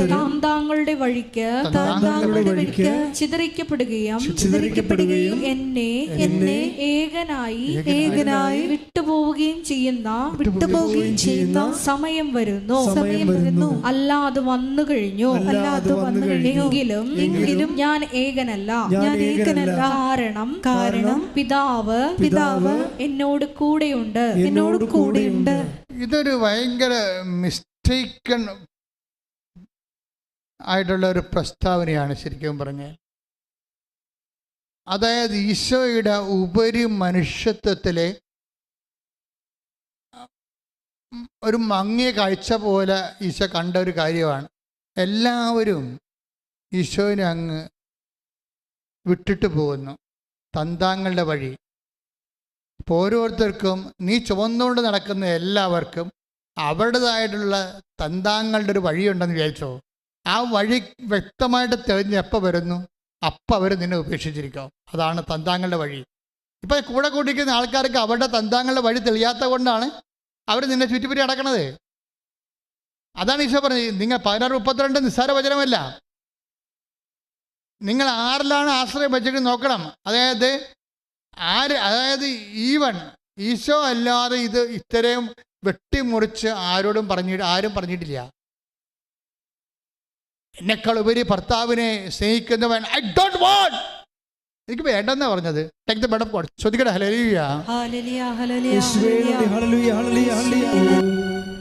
ഓരോരുത്തരും താം താങ്കളുടെ വഴിക്ക് താങ്കളുടെ വഴിക്ക് ചിതറിക്കപ്പെടുകയും ചിതറിക്കപ്പെടുകയും എന്നെ എന്നെ ഏകനായി ഏകനായി വിട്ടുപോവുകയും ചെയ്യുന്ന വിട്ടുപോവുകയും ചെയ്യുന്ന സമയം വരുന്നു. സമയം വരുന്നു. അല്ലാതെ വന്നു കഴിഞ്ഞു. അല്ലാതെ വന്നു കഴിഞ്ഞു. എങ്കിലും എങ്കിലും ഞാൻ ഏകനല്ല. ഞാൻ ഏകനല്ല. കാരണം കാരണം പിതാവ് പിതാവ് എന്നോട് കൂടെയുണ്ട്. എന്നോട് കൂടെയുണ്ട്. ഇതൊരു ഭയങ്കര മിസ്റ്റേക്കൺ ആയിട്ടുള്ള ഒരു പ്രസ്താവനയാണ് ശരിക്കും പറഞ്ഞാൽ. അതായത് ഈശോയുടെ ഉപരി മനുഷ്യത്വത്തിലെ ഒരു മങ്ങിയ കാഴ്ച പോലെ ഈശോ കണ്ട ഒരു കാര്യമാണ്. എല്ലാവരും ഈശോനെ അങ്ങ് വിട്ടിട്ട് പോകുന്നു. തന്താങ്ങളുടെ വഴി. അപ്പോൾ ഓരോരുത്തർക്കും നീ ചുവന്നുകൊണ്ട് നടക്കുന്ന എല്ലാവർക്കും അവരുടേതായിട്ടുള്ള തന്താങ്ങളുടെ ഒരു വഴിയുണ്ടെന്ന് വിചാരിച്ചോ? ആ വഴി വ്യക്തമായിട്ട് തെളിഞ്ഞ് എപ്പോൾ വരുന്നു? അപ്പം അവർ നിന്നെ ഉപേക്ഷിച്ചിരിക്കും. അതാണ് തന്താങ്ങളുടെ വഴി. ഇപ്പം കൂടെ കൂട്ടിക്കുന്ന ആൾക്കാർക്ക് അവരുടെ തന്താങ്ങളുടെ വഴി തെളിയാത്ത കൊണ്ടാണ് അവർ നിന്നെ ചുറ്റിപ്പറ്റി അടക്കണത് അതാണ് ഈശോ പറഞ്ഞത്. നിങ്ങൾ പതിനാറ് മുപ്പത്തിരണ്ട് നിസ്സാര വചനമല്ല നിങ്ങൾ ആരിലാണ് ആശ്രയം വെച്ചിട്ട് നോക്കണം. അതായത് ആര് അതായത് ഈവൻ ഈശോ അല്ലാതെ ഇത് ഇത്രയും വെട്ടിമുറിച്ച് ആരോടും പറഞ്ഞിട്ട് ആരും പറഞ്ഞിട്ടില്ല. എന്നെക്കാൾ ഉപരി ഭർത്താവിനെ സ്നേഹിക്കുന്നവൻ ഐ ഡോണ്ട് വാണ്ട് എനിക്ക് വേണ്ടെന്നാ പറഞ്ഞത്. Take the bed of God ശ്രദ്ധിക്കട്ടെ hallelujah hallelujah hallelujah hallelujah hallelujah hallelujah.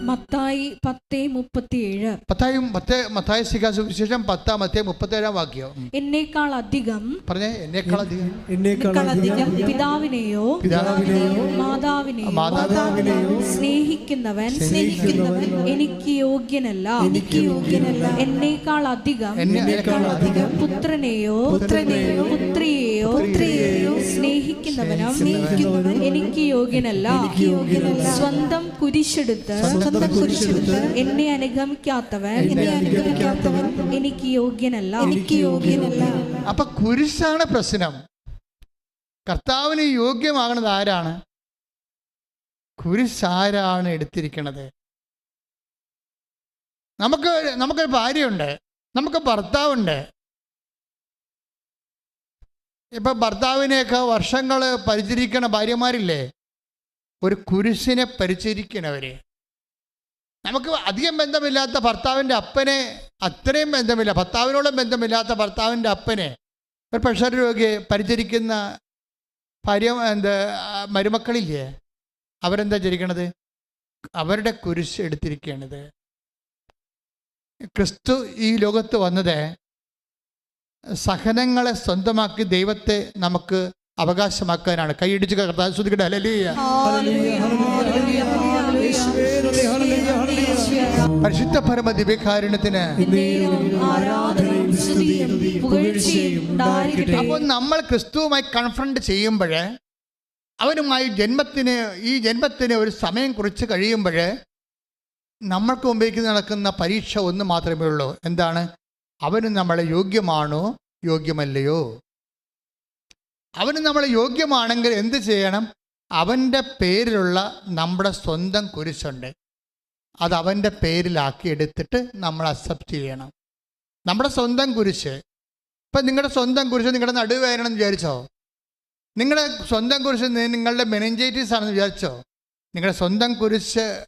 Mathayi പത്തേ മുപ്പത്തിയേഴ് പത്തായും പത്ത് മത്തായ സുവിശേഷം പത്താമത്തെ മുപ്പത്തേഴാം വാക്യം. എന്നേക്കാൾ അധികം പറഞ്ഞേ എന്നേക്കാൾ അധികം എന്നേക്കാൾ അധികം പിതാവിനെയോ പിതാവിനെയോ മാതാവിനെയോ മാതാവിനെയോ സ്നേഹിക്കുന്നവൻ സ്നേഹിക്കുന്നവൻ എനിക്ക് യോഗ്യനല്ല എനിക്ക് യോഗ്യനല്ല. എന്നേക്കാൾ അധികം എന്നേക്കാൾ അധികം പുത്രനെയോ പുത്രനെയോ പുത്രിയെയോ പുത്രിയെയോ സ്നേഹിക്കുന്നവനോ സ്നേഹിക്കുന്നവൻ എനിക്ക് യോഗ്യനല്ല എനിക്ക് യോഗ്യനല്ല. സ്വന്തം കുരിശെടുത്ത് സ്വന്തം കുരിശെടുത്ത് എന്നെ അനുഗമിക്കാത്തവൻ എന്നെ അനുഗമിക്കാത്തവൻ എനിക്ക് യോഗ്യനല്ല. എനിക്ക് യോഗ്യനല്ല. അപ്പൊ കുരിശാണ് പ്രശ്നം. കർത്താവിന് യോഗ്യമാകുന്നത് ആരാണ്? കുരിശ് ആരാണ് എടുത്തിരിക്കണത്. നമുക്ക് നമുക്കൊരു ഭാര്യയുണ്ട്. നമുക്ക് ഭർത്താവുണ്ട്. ഇപ്പൊ ഭർത്താവിനെയൊക്കെ വർഷങ്ങൾ പരിചരിക്കണ ഭാര്യമാരില്ലേ? ഒരു കുരിശിനെ പരിചരിക്കണവര്. നമുക്ക് അധികം ബന്ധമില്ലാത്ത ഭർത്താവിന്റെ അപ്പനെ അത്രയും ബന്ധമില്ല. ഭർത്താവിനോടും ബന്ധമില്ലാത്ത ഭർത്താവിന്റെ അപ്പനെ ഒരു പ്രഷർ രോഗിയെ പരിചരിക്കുന്ന ഭാര്യ എന്താ മരുമക്കളില്ലേ? അവരെന്താ ചരിക്കണത്? അവരുടെ കുരിശ് എടുത്തിരിക്കുകയാണിത് ക്രിസ്തു ഈ ലോകത്ത് വന്നത് സഹനങ്ങളെ സ്വന്തമാക്കി ദൈവത്തെ നമുക്ക് അവകാശമാക്കാനാണ്. കൈയിടിച്ച് കർത്താവ് ശ്രദ്ധിക്കട്ടെ ഹല്ലേലൂയ. പരിശുദ്ധ പരമ ദിവ്യകാരുണ്യത്തിന് അപ്പോൾ നമ്മൾ ക്രിസ്തുവുമായി കൺഫ്രണ്ട് ചെയ്യുമ്പോൾ അവനുമായി ജന്മത്തിന് ഈ ജന്മത്തിന് ഒരു സമയം കുറിച്ച് കഴിയുമ്പോൾ നമ്മൾക്ക് മുമ്പേക്ക് നടക്കുന്ന പരീക്ഷ ഒന്ന് മാത്രമേ ഉള്ളൂ. എന്താണ്? അവന് നമ്മളെ യോഗ്യമാണോ? യോഗ്യമല്ലയോ? അവന് നമ്മളെ യോഗ്യമാണെങ്കിൽ എന്ത് ചെയ്യണം? അവന്റെ പേരിലുള്ള നമ്മുടെ സ്വന്തം കുരിശുണ്ട്. അത് അവന്റെ പേരിലാക്കി എടുത്തിട്ട് നമ്മൾ അക്സെപ്റ്റ് ചെയ്യണം. നമ്മുടെ സ്വന്തം കുരിശ്. ഇപ്പം നിങ്ങളുടെ സ്വന്തം കുരിശ് നിങ്ങളുടെ നടുവേദന വിചാരിച്ചോ? നിങ്ങളുടെ സ്വന്തം കുരിശ് നിങ്ങളുടെ മെനഞ്ചേറ്റീസ് ആണെന്ന് വിചാരിച്ചോ? നിങ്ങളുടെ സ്വന്തം കുരിശ്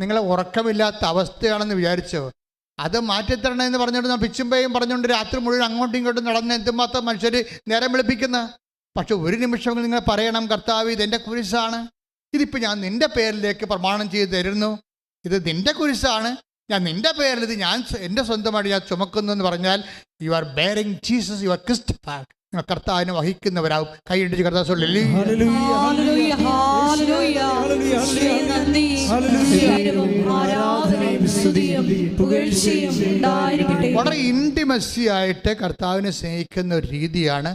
നിങ്ങളെ ഉറക്കമില്ലാത്ത അവസ്ഥയാണെന്ന് വിചാരിച്ചോ? അത് മാറ്റിത്തരണം എന്ന് പറഞ്ഞുകൊണ്ട് ഞാൻ പിച്ചുമ്പയും പറഞ്ഞുകൊണ്ട് രാത്രി മുഴുവൻ അങ്ങോട്ടും ഇങ്ങോട്ടും നടന്ന് എന്തുമാത്രം മനുഷ്യർ നേരം വിളിപ്പിക്കുന്ന? പക്ഷെ ഒരു നിമിഷം നിങ്ങൾ പറയണം കർത്താവ് ഇത് എന്റെ കുരിശാണ്. ഇതിപ്പോൾ ഞാൻ നിന്റെ പേരിലേക്ക് പ്രമാണം ചെയ്ത് തരുന്നു. ഇത് നിന്റെ കുരിശാണ്. ഞാൻ നിന്റെ പേരിൽ ഇത് ഞാൻ എന്റെ സ്വന്തമായിട്ട് ഞാൻ ചുമക്കുന്നു എന്ന് പറഞ്ഞാൽ you are bearing Jesus you are Christ fact നിങ്ങൾ കർത്താവിനെ വഹിക്കുന്നവരാവും. കൈയിടിച്ച് കർത്താവ് hallelujah, hallelujah, hallelujah. Hallelujah, hallelujah. നന്ദി, ഹല്ലേലൂയ. നേരവും ആരാധനയും സ്തുതിയും പുകഴ്ചയും ഉണ്ടായിരിക്കട്ടെ. വളരെ ഇന്റിമസി ആയിട്ട് കർത്താവിനെ സ്നേഹിക്കുന്ന ഒരു രീതിയാണ്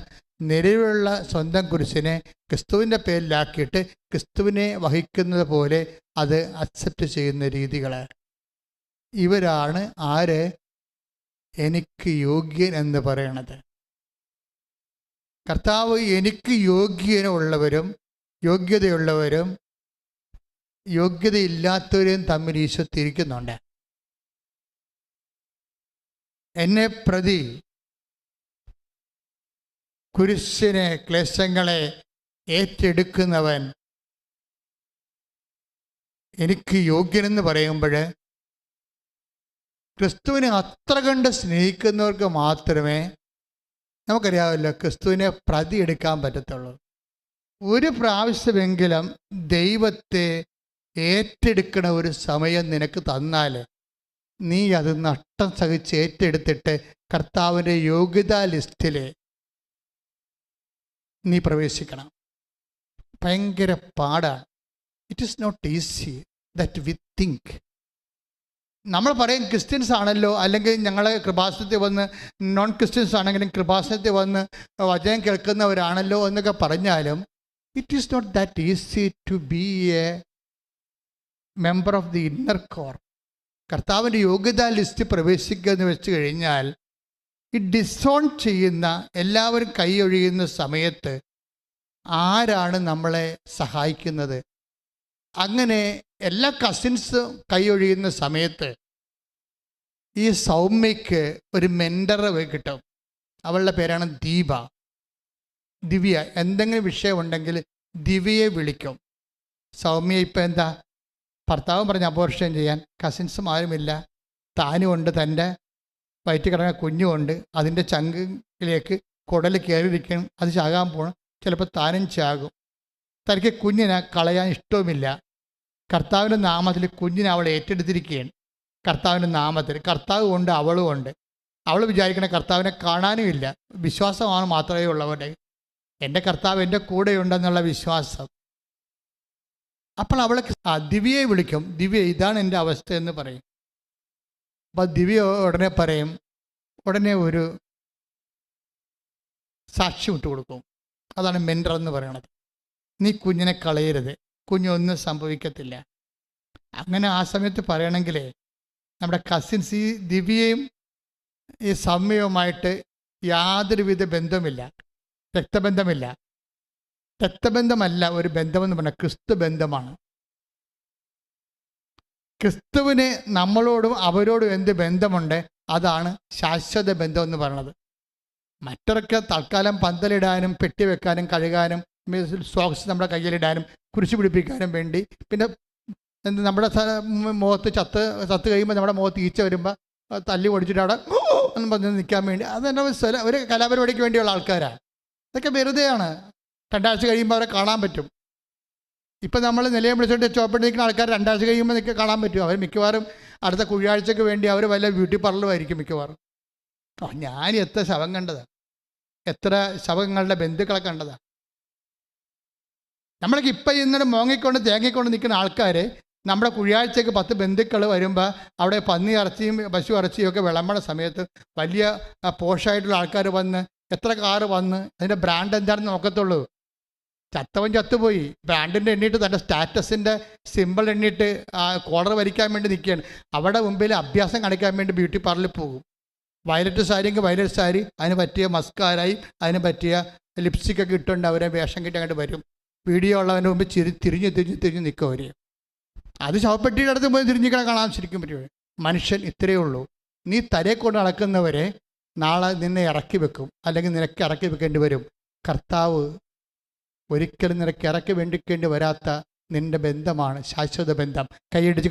നിലവിലുള്ള സ്വന്തം കുരിശിനെ ക്രിസ്തുവിന്റെ പേരിലാക്കിയിട്ട് ക്രിസ്തുവിനെ വഹിക്കുന്നത് പോലെ അത് അക്സെപ്റ്റ് ചെയ്യുന്ന രീതികൾ ഇവരാണ് ആര്? എനിക്ക് യോഗ്യൻ എന്ന് പറയണത്. കർത്താവ് എനിക്ക് യോഗ്യനുള്ളവരും യോഗ്യതയുള്ളവരും യോഗ്യതയില്ലാത്തവരെയും തമ്മിൽ ഈശോ എന്നെ പ്രതി കുരിശിനെ ക്ലേശങ്ങളെ ഏറ്റെടുക്കുന്നവൻ എനിക്ക് യോഗ്യനെന്ന് പറയുമ്പോൾ ക്രിസ്തുവിനെ അത്ര കണ്ട് സ്നേഹിക്കുന്നവർക്ക് മാത്രമേ നമുക്കറിയാമല്ലോ ക്രിസ്തുവിനെ പ്രതി എടുക്കാൻ പറ്റത്തുള്ളൂ. ഒരു പ്രാവശ്യമെങ്കിലും ദൈവത്തെ ഏറ്റെടുക്കണ ഒരു സമയം നിനക്ക് തന്നാൽ നീ അത് നഷ്ടം സഹിച്ച് ഏറ്റെടുത്തിട്ട് കർത്താവിന്റെ യോഗ്യതാ ലിസ്റ്റിൽ നീ പ്രവേശിക്കണം. ഭയങ്കര പാടാണ്. It is not easy that we think നമ്മൾ പറയും ക്രിസ്ത്യൻസ് ആണല്ലോ അല്ലെങ്കിൽ ഞങ്ങൾ കൃപാസനത്തിൽ വന്ന് നോൺ ക്രിസ്ത്യൻസ് ആണെങ്കിലും കൃപാസനത്തിൽ വന്ന് വചനം കേൾക്കുന്നവരാണല്ലോ എന്നൊക്കെ പറഞ്ഞാലും it is not that easy to be a member of the inner core കർത്താവിന്റെ യോഗ്യതാ ലിസ്റ്റ് പ്രവേശിക്കുക എന്ന് വെച്ച് കഴിഞ്ഞാൽ ഈ ഡിസോൺ ചെയ്യുന്ന എല്ലാവരും കൈയൊഴിയുന്ന സമയത്ത് ആരാണ് നമ്മളെ സഹായിക്കുന്നത്? അങ്ങനെ എല്ലാ കസിൻസും കൈയൊഴിയുന്ന സമയത്ത് ഈ സൗമ്യയ്ക്ക് ഒരു മെന്ററ് കിട്ടും. അവളുടെ പേരാണ് ദീപ. ദിവ്യ എന്തെങ്കിലും വിഷയമുണ്ടെങ്കിൽ ദിവ്യയെ വിളിക്കും. സൗമ്യ ഇപ്പം എന്താ? ഭർത്താവും പറഞ്ഞ് അപോർഷൻ ചെയ്യാൻ. കസിൻസും ആരുമില്ല. താനുമുണ്ട് തന്റെ. വയറ്റിൽ കിടക്കുന്ന കുഞ്ഞുകൊണ്ട് അതിന്റെ ചങ്കിലേക്ക് കുടൽ കയറിയിരിക്കണം അത് ചാകാൻ പോകണം ചിലപ്പോൾ താനും ചാകും. തനിക്ക് കുഞ്ഞിനെ കളയാൻ ഇഷ്ടവുമില്ല. കർത്താവിന്റെ നാമത്തിൽ കുഞ്ഞിനെ അവൾ ഏറ്റെടുത്തിരിക്കുകയാണ്. കർത്താവിന്റെ നാമത്തിൽ. കർത്താവ് കൊണ്ട് അവളും ഉണ്ട്. അവൾ വിചാരിക്കണ കർത്താവിനെ കാണാനും ഇല്ല. വിശ്വാസമാണ് മാത്രമേ ഉള്ളവരുടെ എന്റെ കർത്താവ് എന്റെ കൂടെയുണ്ടെന്നുള്ള വിശ്വാസം. അപ്പോൾ അവളെ ദിവ്യയെ വിളിക്കും. ദിവ്യ ഇതാണ് എന്റെ അവസ്ഥ എന്ന് പറയും. അപ്പോൾ ദിവ്യ ഉടനെ പറയും ഉടനെ ഒരു സാക്ഷ്യം ഇട്ട് കൊടുക്കും. അതാണ് മെന്റർ എന്ന് പറയണത്. നീ കുഞ്ഞിനെ കളയരുത്. കുഞ്ഞൊന്നും സംഭവിക്കത്തില്ല. അങ്ങനെ ആ സമയത്ത് പറയണമെങ്കിലേ നമ്മുടെ കസിൻസ് ഈ ദിവ്യയും ഈ സൗമ്യവുമായിട്ട് യാതൊരുവിധ ബന്ധമില്ല രക്തബന്ധമില്ല. രക്തബന്ധമല്ല ഒരു ബന്ധമെന്ന് പറഞ്ഞാൽ ക്രിസ്തു ബന്ധമാണ് ക്രിസ്തുവിന് നമ്മളോടും അവരോടും എന്ത് ബന്ധമുണ്ട്? അതാണ് ശാശ്വത ബന്ധം എന്ന് പറയുന്നത്. മറ്റൊരൊക്കെ തൽക്കാലം പന്തലിടാനും പെട്ടി വെക്കാനും കഴുകാനും സോക്സ് നമ്മുടെ കയ്യിലിടാനും കുരിശു പിടിപ്പിക്കാനും വേണ്ടി. പിന്നെ നമ്മുടെ മുഖത്ത് ചത്ത് ചത്ത് കഴിയുമ്പോൾ നമ്മുടെ മുഖത്ത് ഈച്ച വരുമ്പോൾ തല്ലി ഓടിച്ചിട്ട് അവിടെ എന്ന് പറഞ്ഞ് നിൽക്കാൻ വേണ്ടി. അതെന്നെ ഒരു കലാപരിപാടിക്ക് വേണ്ടിയുള്ള ആൾക്കാരാണ്. ഇതൊക്കെ വെറുതെയാണ്. രണ്ടാഴ്ച കഴിയുമ്പോൾ അവരെ കാണാൻ പറ്റും. ഇപ്പം നമ്മൾ നിലയം വിളിച്ചിട്ട് ചോപ്പിട്ട് നിൽക്കുന്ന ആൾക്കാർ രണ്ടാഴ്ച കഴിയുമ്പോൾ നിൽക്കുക കാണാൻ പറ്റും. അവർ മിക്കവാറും അടുത്ത കുഴിയാഴ്ചക്ക് വേണ്ടി അവർ വല്ല ബ്യൂട്ടി പാർലറുമായിരിക്കും മിക്കവാറും. ഓ ഞാൻ എത്ര ശവം കണ്ടതാണ് എത്ര ശവങ്ങളുടെ ബന്ധുക്കളെ കണ്ടതാണ് നമ്മൾക്ക് ഇപ്പം ഇന്നലെ മോങ്ങിക്കൊണ്ട് തേങ്ങിക്കൊണ്ട് നിൽക്കുന്ന ആൾക്കാർ നമ്മുടെ കുഴിയാഴ്ചക്ക് പത്ത് ബന്ധുക്കൾ വരുമ്പോൾ അവിടെ പന്നി ഇറച്ചിയും പശു ഇറച്ചിയും ഒക്കെ വിളമ്പണ സമയത്ത് വലിയ പോഷായിട്ടുള്ള ആൾക്കാർ വന്ന് എത്ര കാറ് വന്ന് അതിന്റെ ബ്രാൻഡ് എന്താണെന്ന് നോക്കത്തുള്ളൂ. ചത്തവൻ ചത്തുപോയി. ബ്രാൻഡിന്റെ എണ്ണിയിട്ട് തന്റെ സ്റ്റാറ്റസിന്റെ സിമ്പിൾ എണ്ണിയിട്ട് കോളർ വരിക്കാൻ വേണ്ടി നിൽക്കുകയാണ്. അവിടെ മുമ്പിൽ അഭ്യാസം കാണിക്കാൻ വേണ്ടി ബ്യൂട്ടി പാർലറിൽ പോകും. വയലറ്റ് സാരി എങ്കിൽ വയലറ്റ് സാരി അതിന് പറ്റിയ മസ്കാരായി അതിന് പറ്റിയ ലിപ്സ്റ്റിക്കൊക്കെ ഇട്ടുകൊണ്ട് അവരെ വേഷം കിട്ടി അങ്ങോട്ട് വരും. വീഡിയോ ഉള്ളവന്റെ മുമ്പ് ചിരി തിരിഞ്ഞ് തിരിഞ്ഞ് തിരിഞ്ഞ് നിൽക്കും അവർ അത് ശവപ്പെട്ടിയുടെ അടുത്ത് പോയി തിരിഞ്ഞിക്കണം കാണാൻ ശരിക്കും പറ്റുമോ? മനുഷ്യൻ ഇത്രയേ ഉള്ളൂ. നീ തലയെ കൊണ്ട് നടക്കുന്നവരെ നാളെ നിന്നെ ഇറക്കി വെക്കും. അല്ലെങ്കിൽ നിനക്ക് ഇറക്കി വെക്കേണ്ടി വരും. കർത്താവ് ഒരിക്കലും നിനക്ക് ഇറക്കി വേണ്ടിക്കേണ്ടി വരാത്ത നിന്റെ ബന്ധമാണ് ശാശ്വത ബന്ധം. കൈയടിച്ച്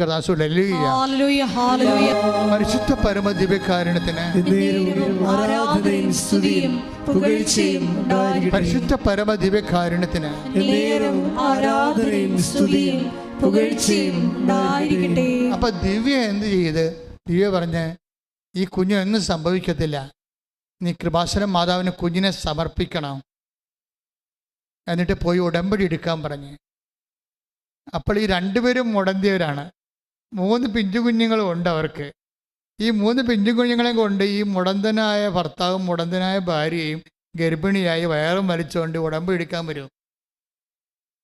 പരിശുദ്ധ പരമദിവ്യകാരണത്തിന് ദിവ്യകാരണത്തിന് പരിശുദ്ധ പരമദിവ്യകാരണത്തിന് ദിവ്യകാരണത്തിന് അപ്പൊ ദിവ്യ എന്ത് ചെയ്ത്? ദിവ്യ പറഞ്ഞ് ഈ കുഞ്ഞു ഒന്നും സംഭവിക്കത്തില്ല. നീ കൃപാസനം മാതാവിന് കുഞ്ഞിനെ സമർപ്പിക്കണം. എന്നിട്ട് പോയി ഉടമ്പടി എടുക്കാൻ പറഞ്ഞ്. അപ്പോൾ ഈ രണ്ടുപേരും മുടന്തിയവരാണ്. മൂന്ന് പിഞ്ചു കുഞ്ഞുങ്ങളും ഉണ്ട് അവർക്ക്. ഈ മൂന്ന് പിഞ്ചു കുഞ്ഞുങ്ങളെയും കൊണ്ട് ഈ മുടന്തനായ ഭർത്താവും മുടന്തനായ ഭാര്യയും ഗർഭിണിയായി വയറും വലിച്ചുകൊണ്ട് ഉടമ്പടി എടുക്കാൻ വരും.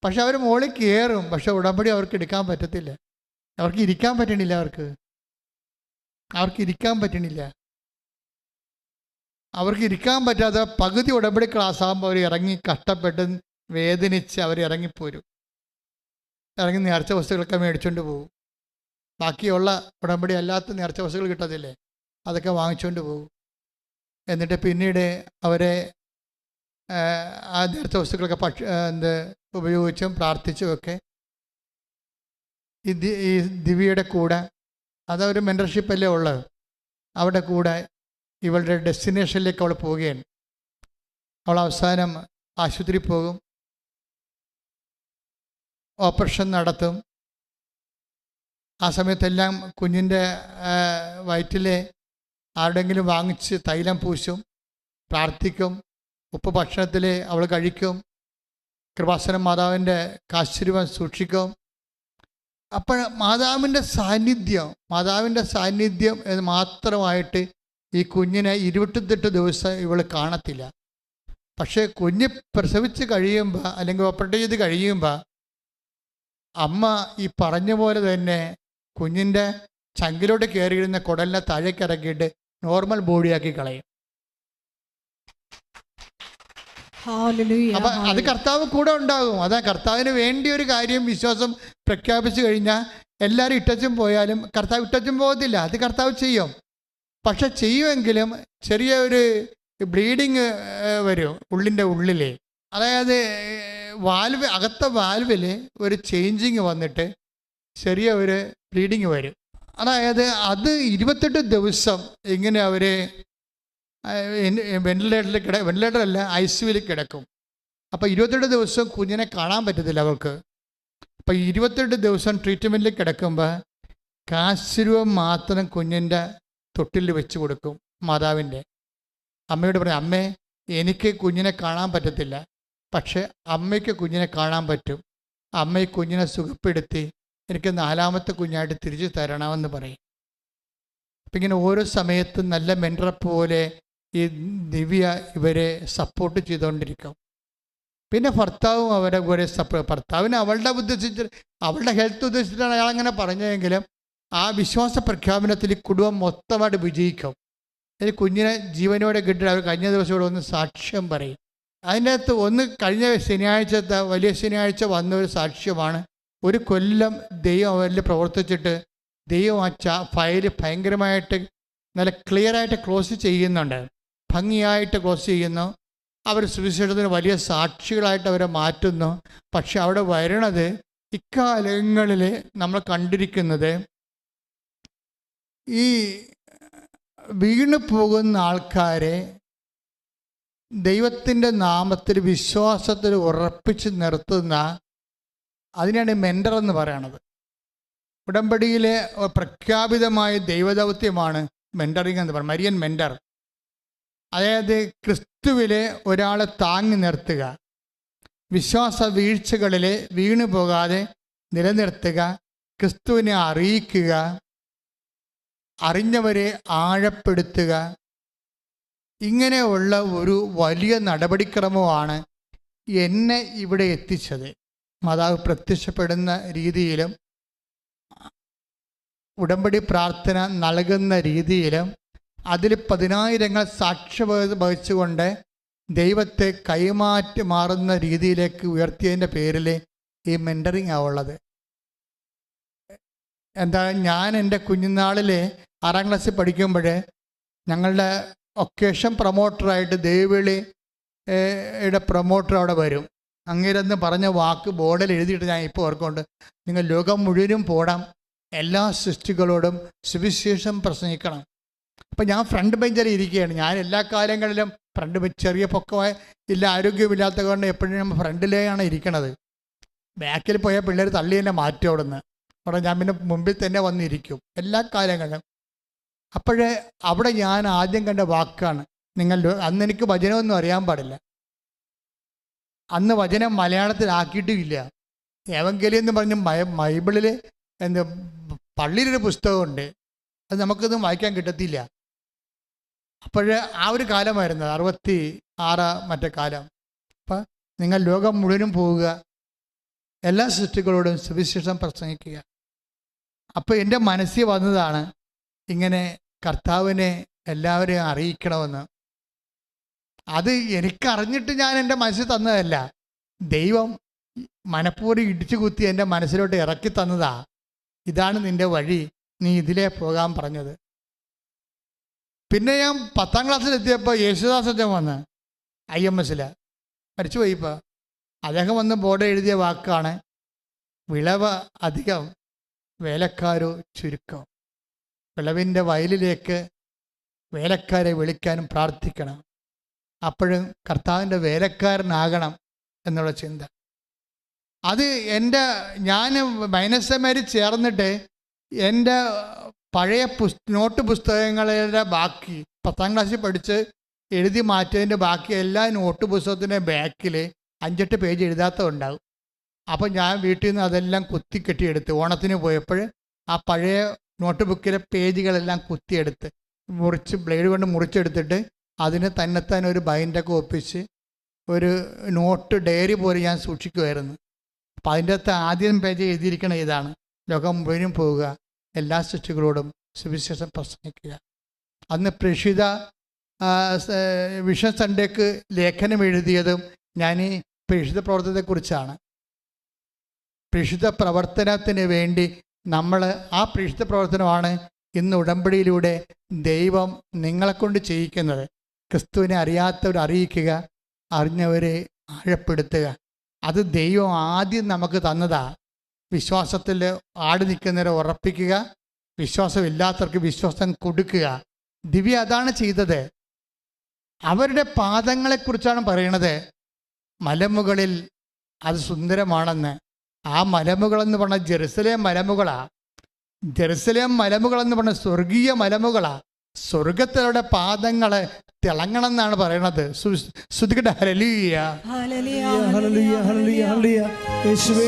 പക്ഷെ അവർ മുകളിൽ കയറും. പക്ഷെ ഉടമ്പടി അവർക്ക് എടുക്കാൻ പറ്റത്തില്ല. അവർക്ക് ഇരിക്കാൻ പറ്റണില്ല അവർക്ക്. അവർക്ക് ഇരിക്കാൻ പറ്റണില്ല. അവർക്ക് ഇരിക്കാൻ പറ്റാതെ പകുതി ഉടമ്പടി ക്ലാസ് ആകുമ്പോൾ അവർ ഇറങ്ങി കഷ്ടപ്പെട്ട് വേദനിച്ച് അവർ ഇറങ്ങിപ്പോരും. ഇറങ്ങി നേർച്ച വസ്തുക്കളൊക്കെ മേടിച്ചുകൊണ്ട് പോകും ബാക്കിയുള്ള ഉടമ്പടി അല്ലാത്ത നേർച്ച വസ്തുക്കൾ കിട്ടത്തില്ലേ? അതൊക്കെ വാങ്ങിച്ചുകൊണ്ട് പോകും എന്നിട്ട് പിന്നീട് അവരെ ആ, നേർച്ച വസ്തുക്കളൊക്കെ പക്ഷ എന്ത് ഉപയോഗിച്ചും പ്രാർത്ഥിച്ചും ഒക്കെ ഈ ഈ ദിവ്യയുടെ കൂടെ അതൊരു മെന്റർഷിപ്പ് അല്ലേ ഉള്ളത് അവിടെ കൂടെ ഇവളുടെ ഡെസ്റ്റിനേഷനിലേക്ക് അവൾ പോവുകയാണ്. അവൾ അവസാനം ആശുപത്രി പോകും. ഓപ്പറേഷൻ നടത്തും. ആ സമയത്തെല്ലാം കുഞ്ഞിന്റെ വയറ്റിലെ ആരുടെങ്കിലും വാങ്ങിച്ച് തൈലം പൂശും പ്രാർത്ഥിക്കും ഉപ്പ് ഭക്ഷണത്തിൽ അവൾ കഴിക്കും കൃപാസനം മാതാവിന്റെ കാശ്ചര്യം സൂക്ഷിക്കും. അപ്പോൾ മാതാവിന്റെ സാന്നിധ്യം മാതാവിന്റെ സാന്നിധ്യം എന്ന് മാത്രമായിട്ട് ഈ കുഞ്ഞിനെ ഇരുപത്തെട്ട് ദിവസം ഇവൾ കാണത്തില്ല. പക്ഷേ കുഞ്ഞ് പ്രസവിച്ച് കഴിയുമ്പോൾ അല്ലെങ്കിൽ ഓപ്പറേറ്റ് ചെയ്ത് കഴിയുമ്പോൾ അമ്മ ഈ പറഞ്ഞ പോലെ തന്നെ കുഞ്ഞിന്റെ ചങ്കിലോട്ട് കയറിയിരുന്ന കുടലിനെ താഴേക്ക് ഇറക്കിയിട്ട് നോർമൽ ബോഡിയാക്കി കളയും. അപ്പൊ അത് കർത്താവ് കൂടെ ഉണ്ടാകും. അതാ കർത്താവിന് വേണ്ടി ഒരു കാര്യം വിശ്വാസം പ്രഖ്യാപിച്ചു കഴിഞ്ഞാൽ എല്ലാവരും ഇട്ടച്ചും പോയാലും കർത്താവ് ഇട്ടച്ചും പോകത്തില്ല. അത് കർത്താവ് ചെയ്യും. പക്ഷെ ചെയ്യുമെങ്കിലും ചെറിയ ഒരു ബ്ലീഡിങ് വരും ഉള്ളിന്റെ ഉള്ളിലേ. അതായത് വാൽവ് അകത്തെ വാൽവിൽ ഒരു ചേഞ്ചിങ് വന്നിട്ട് ചെറിയ ഒരു ബ്ലീഡിങ് വരും. അതായത് അത് ഇരുപത്തെട്ട് ദിവസം ഇങ്ങനെ അവർ വെന്റിലേറ്ററിൽ കിട വെന്റിലേറ്ററല്ല ഐ സിയുവിൽ കിടക്കും. അപ്പോൾ ഇരുപത്തെട്ട് ദിവസം കുഞ്ഞിനെ കാണാൻ പറ്റത്തില്ല അവർക്ക് അപ്പോൾ ഇരുപത്തെട്ട് ദിവസം ട്രീറ്റ്മെന്റിൽ കിടക്കുമ്പോൾ കാശുരൂപം മാത്രം കുഞ്ഞിന്റെ തൊട്ടിൽ വെച്ച് കൊടുക്കും മാതാവിന്റെ. അമ്മയോട് പറയും അമ്മേ എനിക്ക് കുഞ്ഞിനെ കാണാൻ പറ്റത്തില്ല. പക്ഷേ അമ്മയ്ക്ക് കുഞ്ഞിനെ കാണാൻ പറ്റും. അമ്മ ഈ കുഞ്ഞിനെ സുഖപ്പെടുത്തി എനിക്ക് നാലാമത്തെ കുഞ്ഞായിട്ട് തിരിച്ചു തരണമെന്ന് പറയും. അപ്പം ഇങ്ങനെ ഓരോ സമയത്തും നല്ല മെന്ററെ പോലെ ഈ ദിവ്യ ഇവരെ സപ്പോർട്ട് ചെയ്തുകൊണ്ടിരിക്കും പിന്നെ ഭർത്താവും അവരെ കൂടെ സപ്പോർട്ട് ഭർത്താവിന് അവളുടെ ഉദ്ദേശിച്ച് അവളുടെ ഹെൽത്ത് ഉദ്ദേശിച്ചിട്ടാണ് അയാൾ അങ്ങനെ പറഞ്ഞതെങ്കിലും ആ വിശ്വാസ പ്രഖ്യാപനത്തിൽ കുടുംബം മൊത്തമായിട്ട് വിജയിക്കും. ഈ കുഞ്ഞിനെ ജീവനോടെ കിട്ടിയിട്ട് അവർ കഴിഞ്ഞ ദിവസം ഇവിടെ ഒന്ന് സാക്ഷ്യം പറയും. അതിന്റെ അകത്ത് ഒന്ന് കഴിഞ്ഞ ശനിയാഴ്ചത്തെ വലിയ ശനിയാഴ്ച വന്ന ഒരു സാക്ഷ്യമാണ്. ഒരു കൊല്ലം ദൈവം അവരിൽ പ്രവർത്തിച്ചിട്ട് ദൈവം ആ ചാ ഫയൽ ഭയങ്കരമായിട്ട് നല്ല ക്ലിയറായിട്ട് ക്ലോസ് ചെയ്യുന്നുണ്ട്. ഭംഗിയായിട്ട് ക്ലോസ് ചെയ്യുന്നു. അവർ സുവിശേഷത്തിന് വലിയ സാക്ഷികളായിട്ട് അവരെ മാറ്റുന്നു. പക്ഷെ അവിടെ വരണത് ഇക്കാലങ്ങളിൽ നമ്മൾ കണ്ടിരിക്കുന്നത് ഈ വീണു പോകുന്ന ആൾക്കാരെ ദൈവത്തിന്റെ നാമത്തിൽ വിശ്വാസത്തിൽ ഉറപ്പിച്ച് നിർത്തുന്ന അതിനാണ് മെന്റർ എന്ന് പറയണത്. ഉടമ്പടിയിലെ പ്രഖ്യാപിതമായ ദൈവദൗത്യമാണ് മെന്ററിങ് എന്ന് പറയുന്നത്. മരിയൻ മെന്റർ അതായത് ക്രിസ്തുവിലെ ഒരാളെ താങ്ങി നിർത്തുക. വിശ്വാസ വീഴ്ചകളിൽ വീണു പോകാതെ നിലനിർത്തുക. ക്രിസ്തുവിനെ അറിയിക്കുക. അറിഞ്ഞവരെ ആഴപ്പെടുത്തുക. ഇങ്ങനെയുള്ള ഒരു വലിയ നടപടിക്രമമാണ് എന്നെ ഇവിടെ എത്തിച്ചത്. മാതാവ് പ്രത്യക്ഷപ്പെടുന്ന രീതിയിലും ഉടമ്പടി പ്രാർത്ഥന നൽകുന്ന രീതിയിലും അതിൽ പതിനായിരങ്ങൾ സാക്ഷ്യ വഹിച്ചുകൊണ്ട് ദൈവത്തെ കൈമാറ്റി മാറുന്ന രീതിയിലേക്ക് ഉയർത്തിയതിന്റെ പേരിൽ ഈ മെന്ററിങ് ആവുള്ളത് എന്താ ഞാൻ എന്റെ കുഞ്ഞുനാളിൽ ആറാം ക്ലാസ്സിൽ പഠിക്കുമ്പോൾ ഞങ്ങളുടെ ഒക്കേഷൻ പ്രൊമോട്ടറായിട്ട് ദേവിളി യുടെ പ്രൊമോട്ടർ അവിടെ വരും. അങ്ങേരെന്ന് പറഞ്ഞ വാക്ക് ബോർഡിൽ എഴുതിയിട്ട് ഞാൻ ഇപ്പോൾ ഓർക്കുന്നുണ്ട്. നിങ്ങൾ ലോകം മുഴുവനും പോടാം എല്ലാ സൃഷ്ടികളോടും സുവിശേഷം പ്രസംഗിക്കണം. അപ്പം ഞാൻ ഫ്രണ്ട് ബെഞ്ചിൽ ഇരിക്കുകയാണ്. ഞാൻ എല്ലാ കാലങ്ങളിലും ഫ്രണ്ട് ബെഞ്ച് ചെറിയ പൊക്കമായ ഇല്ല ആരോഗ്യമില്ലാത്ത കൊണ്ട് എപ്പോഴും നമ്മൾ ഫ്രണ്ടിലേയാണ് ഇരിക്കണത്. ബാക്കിൽ പോയ പിള്ളേർ തള്ളി തന്നെ മാറ്റും അവിടെ നിന്ന് അവിടെ ഞാൻ പിന്നെ മുമ്പിൽ തന്നെ വന്നിരിക്കും. എല്ലാ കാലങ്ങളിലും അപ്പോഴേ അവിടെ ഞാൻ ആദ്യം കണ്ട വാക്കാണ്. നിങ്ങൾ അന്ന് എനിക്ക് വചനമൊന്നും അറിയാൻ പാടില്ല. അന്ന് വചനം മലയാളത്തിലാക്കിയിട്ടുമില്ല. ഏവങ്കലി എന്ന് പറഞ്ഞ ബൈബിളിൽ എന്ത് പള്ളിയിലൊരു പുസ്തകമുണ്ട്. അത് നമുക്കൊന്നും വായിക്കാൻ കിട്ടത്തില്ല. അപ്പോഴേ ആ ഒരു കാലമായിരുന്നു അറുപത്തി ആറ് മറ്റേ കാലം. അപ്പം നിങ്ങൾ ലോകം മുഴുവനും പോവുക. എല്ലാ സൃഷ്ടികളോടും സുവിശേഷം പ്രസംഗിക്കുക. അപ്പോൾ എന്റെ മനസ്സിൽ വന്നതാണ് ഇങ്ങനെ കർത്താവിനെ എല്ലാവരെയും അറിയിക്കണമെന്ന്. അത് എനിക്കറിഞ്ഞിട്ട് ഞാൻ എന്റെ മനസ്സിൽ തന്നതല്ല. ദൈവം മനഃപൂർവം ഇടിച്ചു കുത്തി എന്റെ മനസ്സിലോട്ട് ഇറക്കി തന്നതാ. ഇതാണ് നിന്റെ വഴി. നീ ഇതിലേ പോകാൻ പറഞ്ഞത്. പിന്നെ ഞാൻ പത്താം ക്ലാസ്സിലെത്തിയപ്പോൾ യേശുദാസ് അച്ഛൻ വന്ന് ഐ എം എസിൽ മരിച്ചുപോയി ഇപ്പോൾ അദ്ദേഹം വന്ന് ബോർഡ് എഴുതിയ വാക്കാണ് വിളവ് അധികം വേലക്കാരോ ചുരുക്കം. വിളവിന്റെ വയലിലേക്ക് വേലക്കാരെ വിളിക്കാനും പ്രാർത്ഥിക്കണം. അപ്പോഴും കർത്താവിന്റെ വേലക്കാരനാകണം എന്നുള്ള ചിന്ത. അത് എന്റെ ഞാൻ മൈനസമേരി ചേർന്നിട്ട് എന്റെ പഴയ പുസ് നോട്ട് പുസ്തകങ്ങളുടെ ബാക്കി പത്താം ക്ലാസ്സിൽ പഠിച്ച് എഴുതി മാറ്റിയതിന്റെ ബാക്കി എല്ലാ നോട്ട് പുസ്തകത്തിന്റെ ബാക്കിൽ അഞ്ചെട്ട് പേജ് എഴുതാത്തതുണ്ടാകും അപ്പോൾ ഞാൻ വീട്ടിൽ നിന്ന് അതെല്ലാം കുത്തിക്കെട്ടിയെടുത്ത് ഓണത്തിന് പോയപ്പോൾ ആ പഴയ നോട്ട് ബുക്കിലെ പേജുകളെല്ലാം കുത്തിയെടുത്ത് മുറിച്ച് ബ്ലേഡ് കൊണ്ട് മുറിച്ചെടുത്തിട്ട് അതിന് തന്നെത്താൻ ഒരു ബൈൻഡൊക്കെ ഒപ്പിച്ച് ഒരു നോട്ട് ഡയറി പോലെ ഞാൻ സൂക്ഷിക്കുമായിരുന്നു അപ്പം അതിന്റെ അകത്ത് ആദ്യം പേജ് എഴുതിയിരിക്കണ ഇതാണ്. ലോകം മുഴുവനും പോവുക എല്ലാ സൃഷ്ടികളോടും സുവിശേഷം പ്രസംഗിക്കുക. അന്ന് പ്രഷിത വിഷൻ സൺഡേക്ക് ലേഖനം എഴുതിയതും ഞാൻ ഈ പ്രഷിത പ്രവർത്തനത്തെക്കുറിച്ചാണ്. പ്രഷിത പ്രവർത്തനത്തിന് വേണ്ടി നമ്മൾ ആ പ്രഷിത പ്രവർത്തനമാണ് ഇന്ന് ഉടമ്പടിയിലൂടെ ദൈവം നിങ്ങളെക്കൊണ്ട് ചെയ്യിക്കുന്നത്. ക്രിസ്തുവിനെ അറിയാത്തവർ അറിയിക്കുക അറിഞ്ഞവരെ ആഴപ്പെടുത്തുക. അത് ദൈവം ആദ്യം നമുക്ക് തന്നതാ. വിശ്വാസത്തിൽ ആടി നിൽക്കുന്നവരെ ഉറപ്പിക്കുക വിശ്വാസമില്ലാത്തവർക്ക് വിശ്വാസം കൊടുക്കുക. ദിവ്യ അതാണ് ചെയ്തത്. അവരുടെ പാദങ്ങളെക്കുറിച്ചാണ് പറയണത്. മലമുകളിൽ അത് സുന്ദരമാണെന്ന്. ആ മലമുകളെന്ന് പറഞ്ഞ ജെറുസലേം മലമുകളാ. ജെറുസലേം മലമുകളെന്ന് പറഞ്ഞ സ്വർഗീയ മലമുകളാ. സ്വർഗത്തിലൂടെ പാദങ്ങൾ തിളങ്ങണം എന്നാണ് പറയണത്. ശ്രുതികട്ടെ ഹലലിയ ഹല്ലേലൂയ. ഹല്ലേലൂയ ഹല്ലേലൂയ യേശുവേ